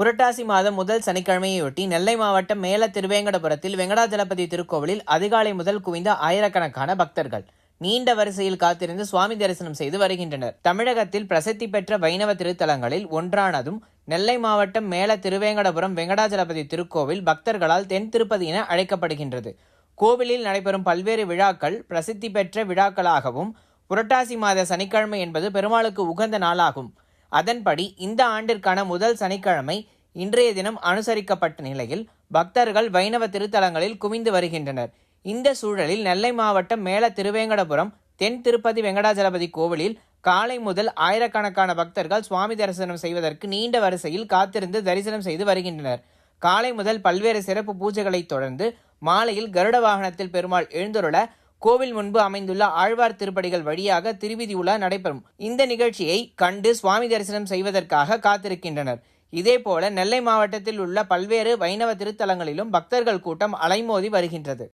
புரட்டாசி மாதம் முதல் சனிக்கிழமையொட்டி நெல்லை மாவட்டம் மேல திருவேங்கடபுரத்தில் வெங்கடாஜலபதி திருக்கோவிலில் அதிகாலை முதல் குவிந்த ஆயிரக்கணக்கான பக்தர்கள் நீண்ட வரிசையில் காத்திருந்து சுவாமி தரிசனம் செய்து வருகின்றனர். தமிழகத்தில் பிரசித்தி பெற்ற வைணவ திருத்தலங்களில் ஒன்றானதும் நெல்லை மாவட்டம் மேல திருவேங்கடபுரம் வெங்கடாஜலபதி திருக்கோவில் பக்தர்களால் தென் திருப்பதி என அழைக்கப்படுகின்றது. கோவிலில் நடைபெறும் பல்வேறு விழாக்கள் பிரசித்தி பெற்ற விழாக்களாகவும் புரட்டாசி மாத சனிக்கிழமை என்பது பெருமாளுக்கு உகந்த நாளாகும். அதன்படி இந்த ஆண்டிற்கான முதல் சனிக்கிழமை இன்றைய தினம் அனுசரிக்கப்பட்ட நிலையில் பக்தர்கள் வைணவ திருத்தலங்களில் குவிந்து வருகின்றனர். இந்த சூழலில் நெல்லை மாவட்டம் மேல திருவேங்கடபுரம் தென் திருப்பதி வெங்கடாஜலபதி கோவிலில் காலை முதல் ஆயிரக்கணக்கான பக்தர்கள் சுவாமி தரிசனம் செய்வதற்கு நீண்ட வரிசையில் காத்திருந்து தரிசனம் செய்து வருகின்றனர். காலை முதல் பல்வேறு சிறப்பு பூஜைகளைத் தொடர்ந்து மாலையில் கருட வாகனத்தில் பெருமாள் எழுந்துருள கோவில் முன்பு அமைந்துள்ள ஆழ்வார் திருப்படிகள் வழியாக திருவிதி உலா நடைபெறும். இந்த நிகழ்ச்சியை கண்டு சுவாமி தரிசனம் செய்வதற்காக காத்திருக்கின்றனர். இதேபோல நெல்லை மாவட்டத்தில் உள்ள பல்வேறு வைணவ திருத்தலங்களிலும் பக்தர்கள் கூட்டம் அலைமோதி வருகின்றது.